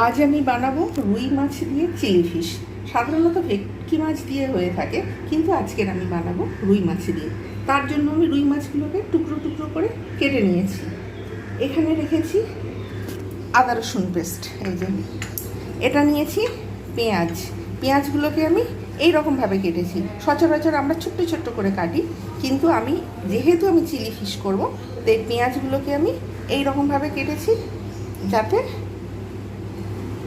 আজ আমি বানাবো রুই মাছ দিয়ে চিলি ফিশ সাধারণত ভেটকি মাছ দিয়ে হয়ে থাকে, কিন্তু আজকের আমি বানাবো রুই মাছ দিয়ে। তার জন্য আমি রুই মাছগুলোকে টুকরো টুকরো করে কেটে নিয়েছি। এখানে রেখেছি আদা রসুন পেস্ট, এই যে। এটা নিয়েছি পেঁয়াজ। পেঁয়াজগুলোকে আমি এই রকমভাবে কেটেছি। সচরাচর আমরা ছোট্ট ছোট্ট করে কাটি, কিন্তু আমি যেহেতু আমি চিলি ফিশ করব, তাই পেঁয়াজগুলোকে আমি এই রকমভাবে কেটেছি যাতে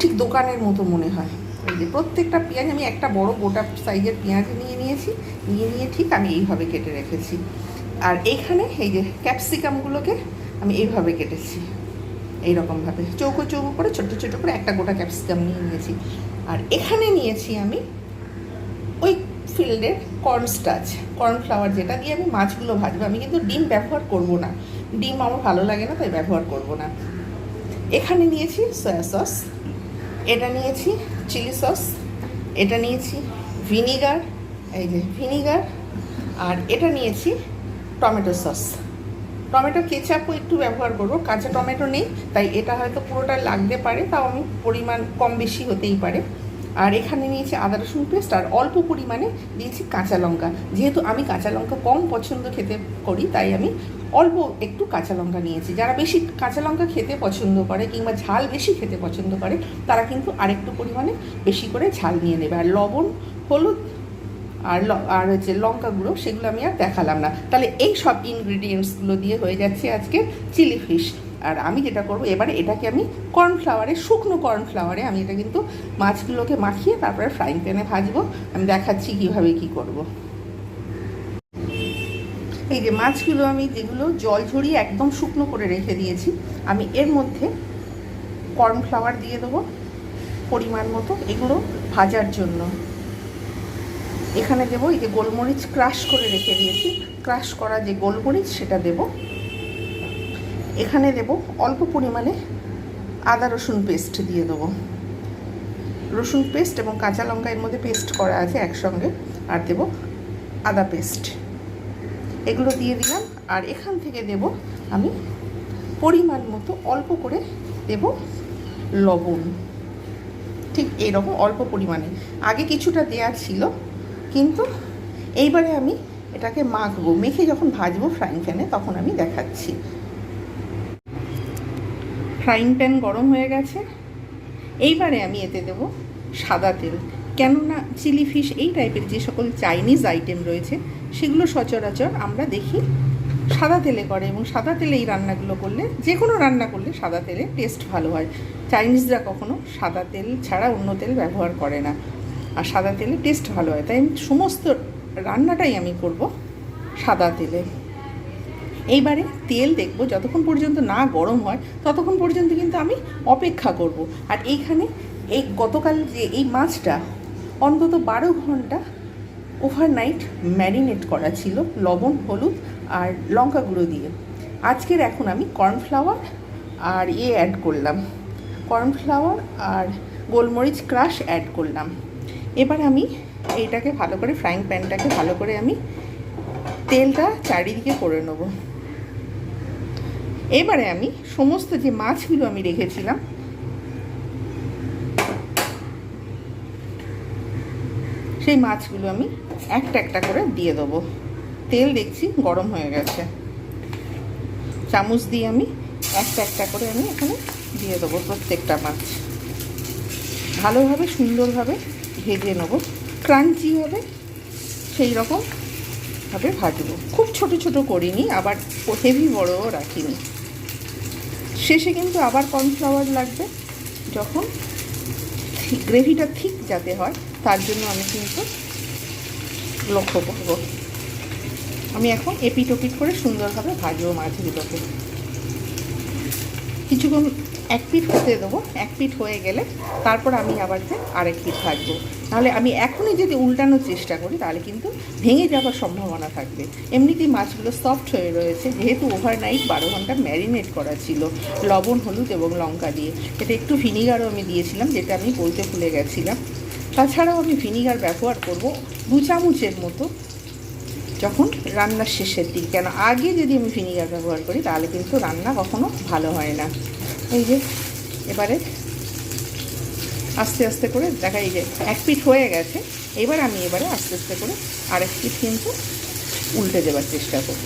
ঠিক দোকানের মতো মনে হয়। এই যে প্রত্যেকটা পেঁয়াজ, আমি একটা বড় গোটা সাইজের পেঁয়াজ নিয়ে নিয়েছি, নিয়ে নিয়ে ঠিক আমি এইভাবে কেটে রেখেছি। আর এইখানে এই যে ক্যাপসিকামগুলোকে আমি এইভাবে কেটেছি, এইরকমভাবে। চৌকো চৌকো করে, ছোটো ছোটো করে একটা গোটা ক্যাপসিকাম নিয়ে নিয়েছি। আর এখানে নিয়েছি আমি ওই ফিল্ডের কর্নস্টাচ কর্নফ্লাওয়ার যেটা দিয়ে আমি মাছগুলো ভাজবো। আমি কিন্তু ডিম ব্যবহার করব না। ডিম আমার ভালো লাগে না, তাই ব্যবহার করব না। এখানে নিয়েছি সয়া সস এটা নিয়েছি, চিলি সস, এটা নিয়েছি, ভিনিগার, এই যে ভিনিগার, আর এটা নিয়েছি টমেটো সস। টমেটো কেচাপও একটু ব্যবহার করব, কাঁচা টমেটো নেই, তাই এটা হয়তো পুরোটা লাগতে পারে, তাও আমি পরিমাণ কম বেশি হতেই পারে। আর এখানে নিয়েছি আদা রসুন পেস্ট, আর অল্প পরিমাণে দিয়েছি কাঁচা লঙ্কা। যেহেতু আমি কাঁচা লঙ্কা কম পছন্দ খেতে করি, তাই আমি অল্প একটু কাঁচা লঙ্কা নিয়েছি। যারা বেশি কাঁচা লঙ্কা খেতে পছন্দ করে কিংবা ঝাল বেশি খেতে পছন্দ করে, তারা কিন্তু আরেকটু পরিমাণে বেশি করে ঝাল নিয়ে নেবে। আর লবণ, হলুদ আর আর হচ্ছে লঙ্কা গুঁড়ো, সেগুলো আমি আর দেখালাম না। তাহলে এই সব ইনগ্রিডিয়েন্টসগুলো দিয়ে হয়ে যাচ্ছে আজকে চিলি ফিশ আর আমি যেটা করব, এবারে এটাকে আমি কর্নফ্লাওয়ারে শুকনো কর্নফ্লাওয়ারে আমি এটা কিন্তু মাছগুলোকে মাখিয়ে তারপরে ফ্রাইং প্যানে ভাজবো। আমি দেখাচ্ছি কীভাবে কি করব। এই যে মাছগুলো আমি যেগুলো জল ঝরিয়ে একদম শুকনো করে রেখে দিয়েছি, আমি এর মধ্যে কর্নফ্লাওয়ার দিয়ে দেবো পরিমাণ মতো, এগুলো ভাজার জন্য। এখানে দেবো এই যে গোলমরিচ ক্রাশ করে রেখে দিয়েছি ক্রাশ করা যে গোলমরিচ সেটা দেব। এখানে দেব অল্প পরিমাণে আদা রসুন পেস্ট দিয়ে দেবো। রসুন পেস্ট এবং কাঁচা লঙ্কা এর মধ্যে পেস্ট করা আছে একসঙ্গে, আর দেব আদা পেস্ট এগুলো দিয়ে দিলাম, আর এখান থেকে দেব আমি পরিমাণ মতো অল্প করে দেব লবণ। ঠিক এরকম অল্প পরিমাণে। আগে কিছুটা দেয়া ছিল, কিন্তু এইবারে আমি এটাকে মাখবো। মেখে যখন ভাজবো ফ্রাইং প্যানে তখন আমি দেখাচ্ছি। ফ্রাইং প্যান গরম হয়ে গেছে। এইবারে আমি এতে দেব সাদা তেল। কেননা চিলি ফিশ এই টাইপের যে সকল চাইনিজ আইটেম রয়েছে, সেগুলো সচরাচর আমরা দেখি সাদা তেলে করে এবং সাদা তেলে এই রান্নাগুলো করলে যে কোনো রান্না করলে সাদা তেলে টেস্ট ভালো হয়। চাইনিজরা কখনো সাদা তেল ছাড়া অন্য তেল ব্যবহার করে না। আর সাদা তেলে টেস্ট ভালো হয়। তাই সমস্ত রান্নাটাই আমি করব সাদা তেলে। এইবারে তেল দেখব, যতক্ষণ পর্যন্ত না গরম হয়, ততক্ষণ পর্যন্ত কিন্তু আমি অপেক্ষা করব। আর এইখানে এই গতকাল যে এই মাছটা অন্তত বারো ঘণ্টা ওভারনাইট ম্যারিনেট করা ছিল, লবণ, হলুদ আর লঙ্কা গুঁড়ো দিয়ে। আজকের এখন আমি কর্নফ্লাওয়ার আর ইয়ে অ্যাড করলাম। কর্নফ্লাওয়ার আর গোলমরিচ ক্রাশ অ্যাড করলাম। এবার আমি এইটাকে ভালো করে ফ্রাইং প্যানটাকে ভালো করে আমি তেলটা চারিদিকে করে নেব। এবারে আমি সমস্ত যে মাছগুলো আমি রেখেছিলাম সেই মাছগুলো আমি একটা একটা করে দিয়ে দেবো। তেল দেখছি গরম হয়ে গেছে। চামচ দিয়ে আমি একটা একটা করে আমি এখানে দিয়ে দেবো প্রত্যেকটা মাছ। ভালোভাবে, সুন্দরভাবে ভেজে নেব। ক্রাঞ্চি হবে, সেই রকম ভাবে ভাজবো। খুব ছোট ছোট করিনি, আবার হেভি বড়ও রাখিনি। শেষে কিন্তু আবার কর্নফ্লাওয়ার লাগবে, যখন গ্রেভিটা ঠিক যাতে হয়, তার জন্য আমি কিন্তু লক্ষ্য করব। আমি এখন এপিট ওপিট করে সুন্দরভাবে ভাজবো মাছগুলোকে কিছুক্ষণ এক পিঠ হতে দেবো, এক পিঠ হয়ে গেলে তারপর আমি আবার যে আরেক পিঠ ভাজবো। তাহলে আমি এখনই যদি উল্টানোর চেষ্টা করি, তাহলে কিন্তু ভেঙে যাওয়ার সম্ভাবনা থাকবে। এমনিতেই মাছগুলো সফট হয়ে রয়েছে, যেহেতু ওভারনাইট বারো ঘণ্টা ম্যারিনেট করা ছিল, লবণ, হলুদ এবং লঙ্কা দিয়ে। এটা একটু ভিনিগারও আমি দিয়েছিলাম, যেটা আমি বলতে ভুলে গেছিলাম। তাছাড়াও আমি ভিনিগার ব্যবহার করব দু চামচের মতো যখন রান্নার শেষের দিক। কেন, আগে যদি আমি ভিনিগার ব্যবহার করি, তাহলে কিন্তু রান্না কখনো ভালো হয় না। এই যে, এবারে আস্তে আস্তে করে দেখা, এই যে এক পিঠ হয়ে গেছে, এবার আমি এবারে আস্তে আস্তে করে আরেক পিঠ কিন্তু উল্টে দেওয়ার চেষ্টা করব।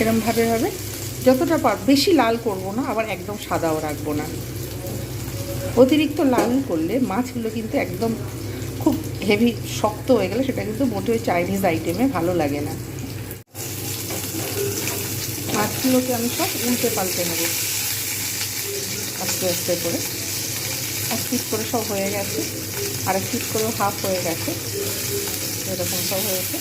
এরমভাবে হবে। যতটা পার, বেশি লাল করব না, আবার একদম সাদাও রাখব না। অতিরিক্ত লাল করলে মাছগুলো কিন্তু একদম খুব হেভি শক্ত হয়ে গেলে সেটা কিন্তু মোটেও চাইনিজ আইটেমে ভালো লাগে না। মাছগুলোকে আমি সব উল্টে পাল্টে নেব। আস্তে আস্তে করে। এক পিস করে সব হয়ে গেছে। আর এক পিস করেও হাফ হয়ে গেছে। এরকম সব হয়েছে।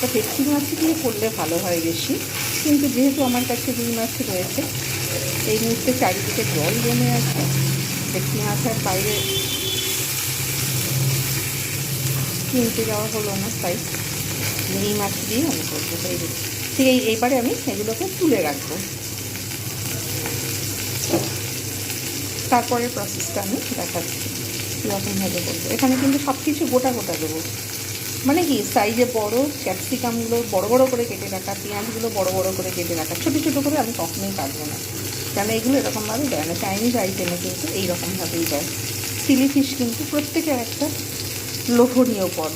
তো ভেটকি মাছ দিয়ে করলে ভালো হয় বেশি। কিন্তু যেহেতু আমার কাছে রুই মাছ রয়েছে, এই মুহূর্তে চারিদিকে জল জমে আছে। ভেটকি মাছ আর বাইরে কিনতে যাওয়া হলো না, তাই এই মাছ দিয়ে আমি করব তাই ঠিক এই, এইবারে আমি এগুলোকে তুলে রাখব। তারপরে প্রসেসটা আমি দেখাচ্ছি কীরকমভাবে করব। এখানে কিন্তু সব কিছু গোটা গোটা দেবো। মানে কি সাইজে বড় ক্যাপসিকামগুলো বড় বড় করে কেটে রাখা, পেঁয়াজগুলো বড় বড় করে কেটে রাখা, ছোটো ছোটো করে আমি কখনোই কাটবো না। কেন এগুলো এরকমভাবে দেয় না চাইনিজ আইটেমে কিন্তু এইরকমভাবেই দেয়। চিলি ফিশ কিন্তু প্রত্যেকের একটা লোভনীয় পদ।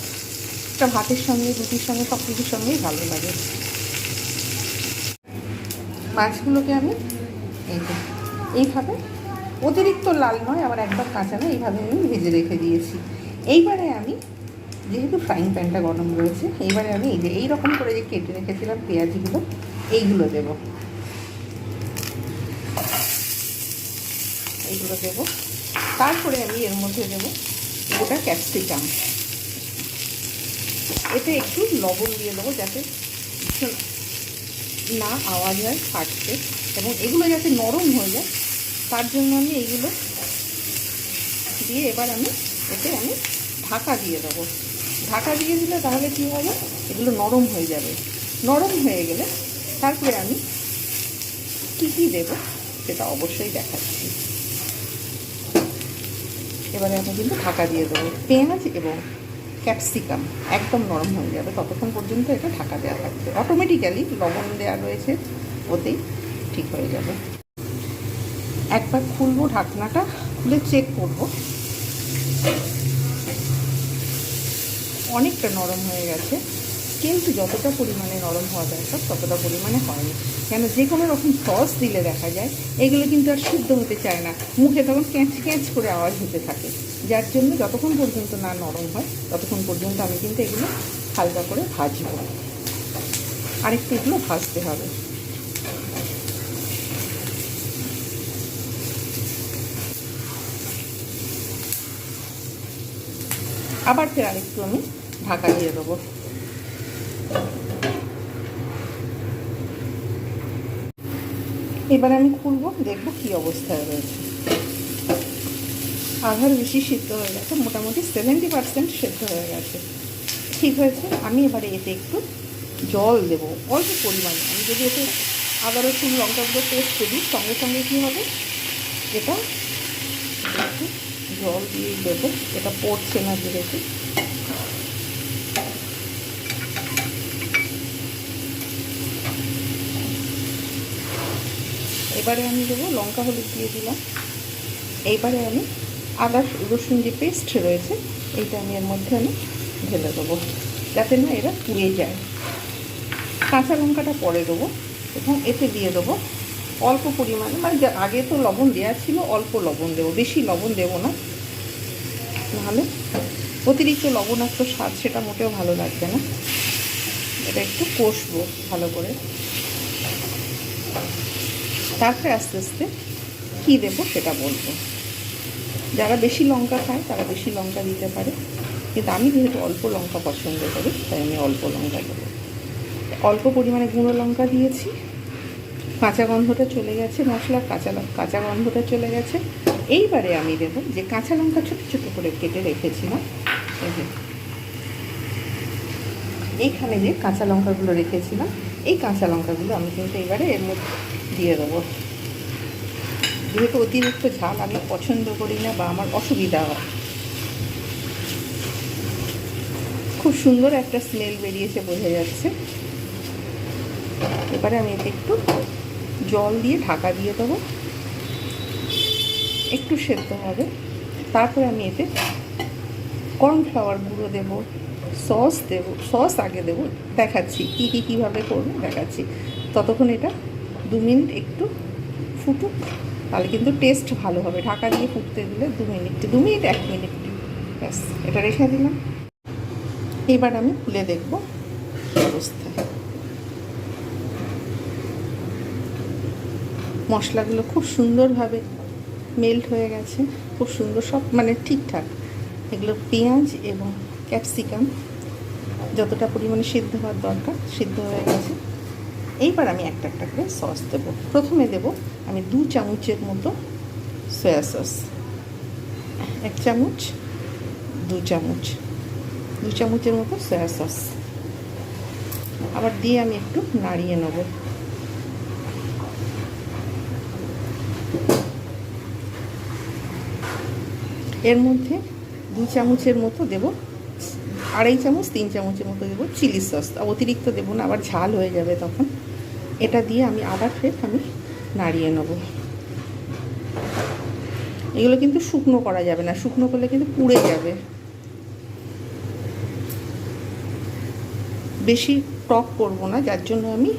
এটা ভাতের সঙ্গে, রুটির সঙ্গে সব কিছুর সঙ্গেই ভালো লাগে। মাছগুলোকে আমি এইভাবে। অতিরিক্ত লাল নয় আবার একদম কাঁচা নয়, এইভাবে আমি ভেজে রেখে দিয়েছি। এইবারে আমি, যেহেতু ফ্রাইং প্যানটা গরম রয়েছে, এইবারে আমি এই যে, এইরকম করে যে কেটে রেখেছিলাম পেঁয়াজগুলো, এইগুলো দেব। এইগুলো দেব। তারপরে আমি এর মধ্যে দেব গোটা ক্যাপসিকাম এতে একটু লবণ দিয়ে দেবো যাতে না আওয়াজ হয় ফাটতে এবং এগুলো যাতে নরম হয়ে যায়, তার জন্য আমি এইগুলো দিয়ে এবার আমি এতে আমি ঢাকা দিয়ে দেবো। ঢাকা দিয়ে দিলে তাহলে কী হবে? এগুলো নরম হয়ে যাবে। নরম হয়ে গেলে তারপরে আমি কী কী দেবো সেটা অবশ্যই দেখাচ্ছি। এবারে আমি কিন্তু ঢাকা দিয়ে দেবো। পেঁয়াজ এবং ক্যাপসিকাম একদম নরম হয়ে যাবে। ততক্ষণ পর্যন্ত এটা ঢাকা দেওয়া থাকবে। অটোমেটিক্যালি লবণ দেওয়া রয়েছে, ওতেই ঠিক হয়ে যাবে। একবার খুলবো ঢাকনাটা, খুলে চেক করব। অনেকটা নরম হয়ে গেছে। কিন্তু যতটা পরিমাণে নরম হওয়া দরকার, ততটা পরিমাণে হয়নি। কেন? যে কোনো রকম সস দিলে দেখা যায়, এগুলো কিন্তু আর শুদ্ধ হতে চায় না। মুখে তখন ক্যাঁচ ক্যাঁচ করে আওয়াজ হতে থাকে। যার জন্য যতক্ষণ পর্যন্ত না নরম হয়, ততক্ষণ পর্যন্ত আমি কিন্তু এগুলো হালকা করে ভাজবো। আরেকটু এগুলো ভাজতে হবে। আবার ফের আরেকটু আমি ঢাকা দিয়ে দেবো। এবার আমি খুলবো, দেখব কি অবস্থায় রয়েছে। আধার বেশি সিদ্ধ হয়ে গেছে, মোটামুটি সেভেন্টি পার্সেন্ট সেদ্ধ হয়ে গেছে। ঠিক হয়েছে, আমি এবারে এতে একটু জল দেব, অল্প পরিমাণে। আমি যদি এতে আদা রসুন লঙ্কা গুঁড়ো পেস্ট দিই সঙ্গে সঙ্গে কী হবে? এটা জল দিয়ে দেবো, এটা পড়ছে না যেহেতু। এবারে আমি দেবো লঙ্কা হলুদ দিয়ে দিলাম। এইবারে আমি আদা, রসুন যে পেস্ট রয়েছে, এইটা আমি এর মধ্যে আমি ঢেলে দেবো, যাতে না এরা পুড়ে যায়। কাঁচা লঙ্কাটা পরে দেবো এবং এতে দিয়ে দেবো অল্প পরিমাণে মানে আগে তো লবণ দেওয়া ছিল, অল্প লবণ দেবো, বেশি লবণ দেবো না। নাহলে অতিরিক্ত লবণাক্ত স্বাদ সেটা মোটেও ভালো লাগবে না। এটা একটু কষবো ভালো করে। তারপরে আস্তে আস্তে কী দেবো সেটা বলব। যারা বেশি লঙ্কা খায়, তারা বেশি লঙ্কা দিতে পারে। কিন্তু আমি যেহেতু অল্প লঙ্কা পছন্দ করি, তাই আমি অল্প লঙ্কা দেবো। অল্প পরিমাণে গুঁড়ো লঙ্কা দিয়েছি। কাঁচা গন্ধটা চলে গেছে, মশলা কাঁচা কাঁচা গন্ধটা চলে গেছে। এইবারে আমি দেবো যে কাঁচা লঙ্কা ছোটো ছোটো করে কেটে রেখেছিলাম। এইখানে যে কাঁচা লঙ্কাগুলো রেখেছিলাম, এই কাঁচা লঙ্কাগুলো আমি কিন্তু এবারে এর মধ্যে দিয়ে দেবো। যেহেতু অতিরিক্ত ঝাল আমি পছন্দ করি না বা আমার অসুবিধা হয়। খুব সুন্দর একটা স্মেল বেরিয়েছে, বোঝা যাচ্ছে। এবারে আমি এতে একটু জল দিয়ে ঢাকা দিয়ে দেবো। একটু সেদ্ধ হবে। তারপরে আমি এতে কর্নফ্লাওয়ার গুঁড়ো দেবো সস দেবো সস আগে দেবো। দেখাচ্ছি, কী কী কীভাবে করব দেখাচ্ছি। ততক্ষণ এটা দু মিনিট একটু ফুটুক, তাহলে কিন্তু টেস্ট ভালো হবে। ঢাকা দিয়ে ফুটতে দিলে দু মিনিট দু মিনিট, এক মিনিট। ব্যাস, এটা রেখে দিলাম। এবার আমি খুলে দেখব কী অবস্থা। মশলাগুলো খুব সুন্দরভাবে মেল্ট হয়ে গেছে। খুব সুন্দর সব মানে ঠিকঠাক। এগুলো পেঁয়াজ এবং ক্যাপসিকাম যতটা পরিমাণে সিদ্ধ হওয়ার দরকার, সিদ্ধ হয়ে গেছে। এইবার আমি একটা একটা করে সস দেব। প্রথমে দেব আমি দু চামচের মতো সয়া সস এক চামচ, দু চামচ, দু চামচের মতো সয়া সস আবার দিয়ে আমি একটু নাড়িয়ে নেব। এর মধ্যে দু চামচের মতো দেব, আড়াই চামচ, তিন চামচের মতো দেবো চিলি সস অতিরিক্ত দেবো না, আবার ঝাল হয়ে যাবে তখন। এটা দিয়ে আমি আবার ফের আমি নাড়িয়ে নেব। এগুলো কিন্তু শুকনো করা যাবে না, শুকনো করলে কিন্তু পুড়ে যাবে। বেশি টক করব না, যার জন্য আমি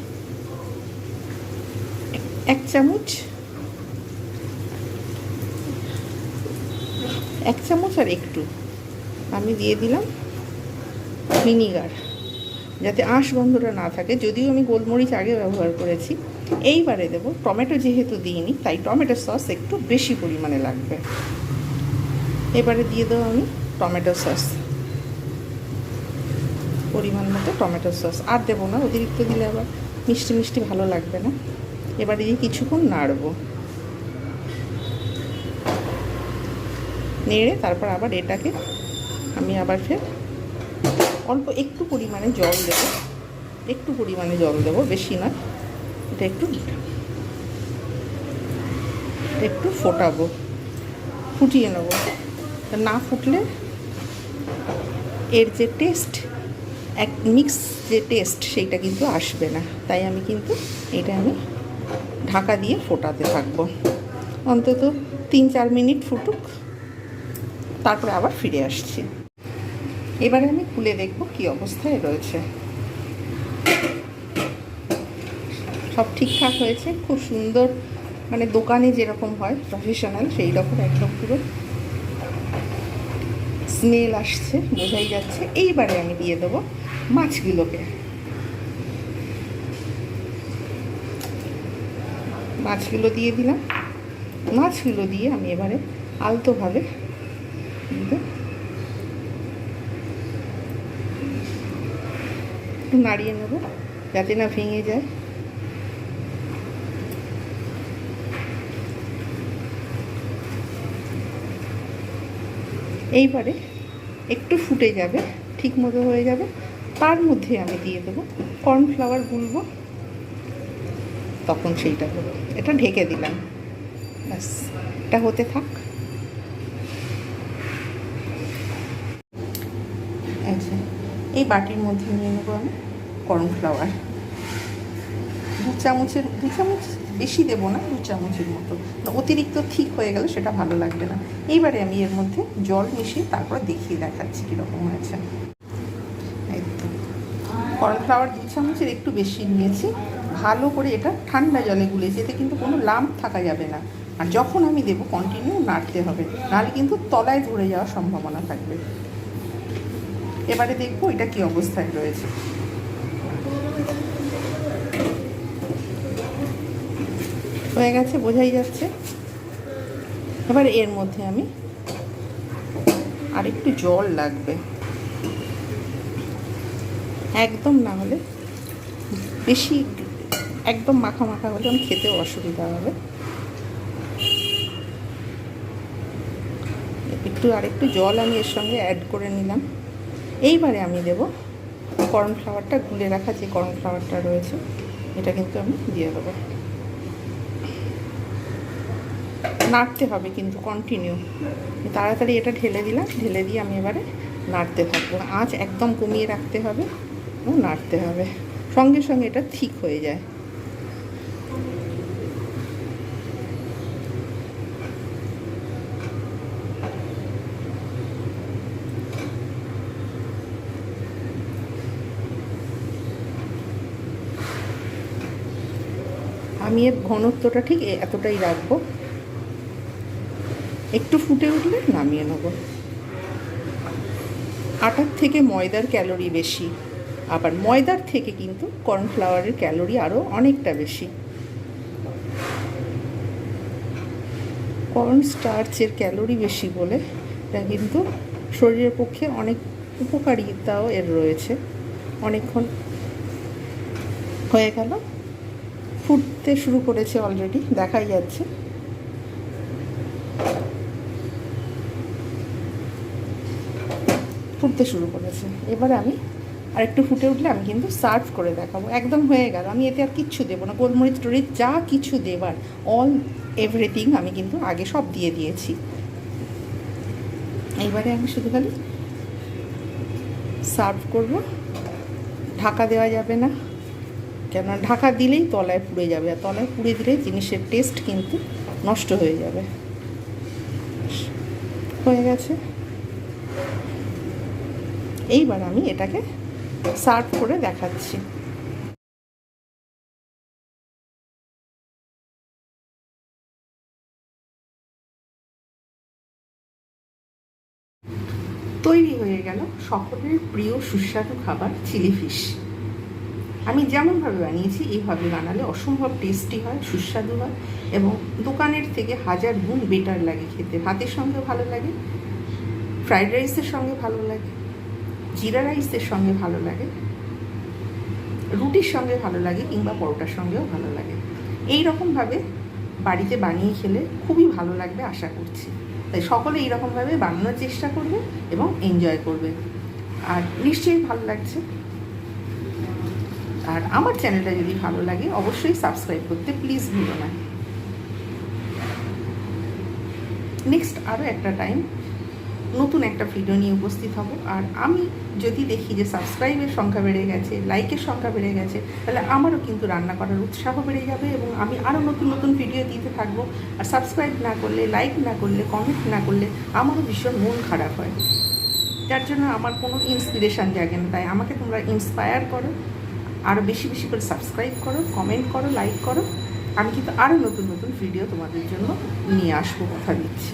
এক চামচ এক চামচ আর একটু। আমি দিয়ে দিলাম ভিনিগার। যাতে আঁশ গন্ধটা না থাকে, যদিও আমি গোলমরিচ আগে ব্যবহার করেছি। এইবারে দেব, টমেটো যেহেতু দিইনি, তাই টমেটো সস একটু বেশি পরিমাণে লাগবে। এবারে দিয়ে দেবো আমি টমেটো সস। পরিমাণ মতো টমেটো সস। আর দেবো না, অতিরিক্ত দিলে আবার মিষ্টি মিষ্টি ভালো লাগবে না। এবারে দিয়ে কিছুক্ষণ নাড়বো। নেড়ে তারপর আবার এটাকে আমি আবার ফের অল্প একটু পরিমাণে জল দেবো। একটু পরিমাণে জল দেবো, বেশি না এটা একটু একটু ফোটাবো, ফুটিয়ে নেব। না ফুটলে এর যে টেস্ট, এক মিক্স যে টেস্ট, সেইটা কিন্তু আসবে না। তাই আমি কিন্তু এটা আমি ঢাকা দিয়ে ফোটাতে থাকব। অন্তত তিন চার মিনিট ফুটুক, তারপরে আবার ফিরে আসছি। এবারে আমি খুলে দেখব কি অবস্থায় রয়েছে। সব ঠিকঠাক হয়েছে, খুব সুন্দর মানে দোকানে যেরকম হয় প্রফেশনাল সেই রকম একদম পুরো স্মেল আসছে, বোঝাই যাচ্ছে। এইবারে আমি দিয়ে দেবো মাছগুলোকে। মাছগুলো দিয়ে দিলাম। মাছগুলো দিয়ে আমি এবারে আলতোভাবে একটু নাড়িয়ে নেব, যাতে না ভেঙে যায়। এইবারে একটু ফুটে যাবে, ঠিক মতো হয়ে যাবে। তার মধ্যে আমি দিয়ে দেবো কর্নফ্লাওয়ার গুলবো তখন সেইটা হলো। এটা ঢেকে দিলাম। ব্যাস, এটা হতে থাক। এই বাটির মধ্যে নিয়ে নেব আমি কর্নফ্লাওয়ার দু চামচের, দু চামচ বেশি দেবো না, দু চামচের মতো। অতিরিক্ত ঠিক হয়ে গেলে সেটা ভালো লাগবে না। এইবারে আমি এর মধ্যে জল মিশিয়ে তারপর দেখিয়ে দেখাচ্ছি কীরকম হয়েছে। তো। কর্নফ্লাওয়ার দু চামচের একটু বেশি নিয়েছি। ভালো করে এটা ঠান্ডা জলে গুলেছি এতে কিন্তু কোনো লাম্প থাকা যাবে না। আর যখন আমি দেবো কন্টিনিউ নাড়তে হবে। নাহলে কিন্তু তলায় ধরে যাওয়ার সম্ভাবনা থাকবে। এবারে দেখব এটা কি অবস্থায় রয়েছে। হয়ে গেছে, বোঝাই যাচ্ছে। এবার এর মধ্যে আমি আর একটু জল লাগবে। একদম না হলে বেশি একদম মাখা মাখা হলে আমি খেতেও অসুবিধা হবে। একটু আর একটু জল আমি এর সঙ্গে অ্যাড করে নিলাম। এইবারে আমি দেব কর্নফ্লাওয়ারটা গুলে রাখা যে কর্নফ্লাওয়ারটা রয়েছে, এটা কিন্তু আমি দিয়ে দেবো। নাড়তে হবে কিন্তু কন্টিনিউ তাড়াতাড়ি এটা ঢেলে দিলাম, ঢেলে দিয়ে আমি এবারে নাড়তে থাকব। আঁচ একদম কমিয়ে রাখতে হবে ও নাড়তে হবে। সঙ্গে সঙ্গে এটা ঠিক হয়ে যায়। আমি এর ঘনত্বটা ঠিক এতটাই রাখব। একটু ফুটে উঠলে নামিয়ে নেব। আটার থেকে ময়দার ক্যালোরি বেশি, আবার ময়দার থেকে কিন্তু কর্নফ্লাওয়ারের ক্যালোরি আরও অনেকটা বেশি। কর্ন স্টার্চের ক্যালোরি বেশি বলে এটা কিন্তু শরীরের পক্ষে অনেক উপকারিতাও এর রয়েছে। অনেকক্ষণ হয়ে গেল। ফুটতে শুরু করেছে অলরেডি দেখাই যাচ্ছে। ফুটতে শুরু করেছে। এবারে আমি আর একটু ফুটে উঠলে আমি কিন্তু সার্ভ করে দেখাবো। একদম হয়ে গেল। আমি এতে আর কিচ্ছু দেবো না। গোলমরিচ টরিচ যা কিছু দেবার অল এভরিথিং আমি কিন্তু আগে সব দিয়ে দিয়েছি। এইবারে আমি শুধু খালি সার্ভ করব। ঢাকা দেওয়া যাবে না। কেননা ঢাকা দিলেই তলায় পুড়ে যাবে আর তলায় পুড়ে দিলে জিনিসের টেস্ট কিন্তু নষ্ট হয়ে যাবে। হয়ে গেছে। এইবার আমি এটাকে সার্ভ করে দেখাচ্ছি। তৈরি হয়ে গেল সকলের প্রিয় সুস্বাদু খাবার চিলি ফিশ। আমি যেমনভাবে বানিয়েছি, এইভাবে বানালে অসম্ভব টেস্টি হয়, সুস্বাদু হয় এবং দোকানের থেকে হাজার গুণ বেটার লাগে খেতে। ভাতের সঙ্গে ভালো লাগে ফ্রাইড রাইসের সঙ্গে ভালো লাগে, জিরা রাইসের সঙ্গে ভালো লাগে, রুটির সঙ্গে ভালো লাগে কিংবা পরোটার সঙ্গেও ভালো লাগে। এই রকমভাবে বাড়িতে বানিয়ে খেলে খুবই ভালো লাগবে আশা করছি। তাই সকলে এইরকমভাবে বানানোর চেষ্টা করবে এবং এনজয় করবে। আর নিশ্চয়ই ভালো লাগছে। আর আমার চ্যানেলটা যদি ভালো লাগে, অবশ্যই সাবস্ক্রাইব করতে প্লিজ ভুলো না। নেক্সট আরও একটা টাইম নতুন একটা ভিডিও নিয়ে উপস্থিত হব। আর আমি যদি দেখি যে সাবস্ক্রাইবের সংখ্যা বেড়ে গেছে লাইকের সংখ্যা বেড়ে গেছে, তাহলে আমারও কিন্তু রান্না করার উৎসাহ বেড়ে যাবে এবং আমি আরও নতুন নতুন ভিডিও দিতে থাকব। আর সাবস্ক্রাইব না করলে লাইক না করলে কমেন্ট না করলে আমারও ভীষণ মন খারাপ হয়। যার জন্য আমার কোনো ইন্সপিরেশান জাগে না। তাই আমাকে তোমরা ইন্সপায়ার করো। আরও বেশি বেশি করে সাবস্ক্রাইব করো কমেন্ট করো লাইক করো। আমি কিন্তু আরও নতুন নতুন ভিডিও তোমাদের জন্য নিয়ে আসব, কথা দিচ্ছি।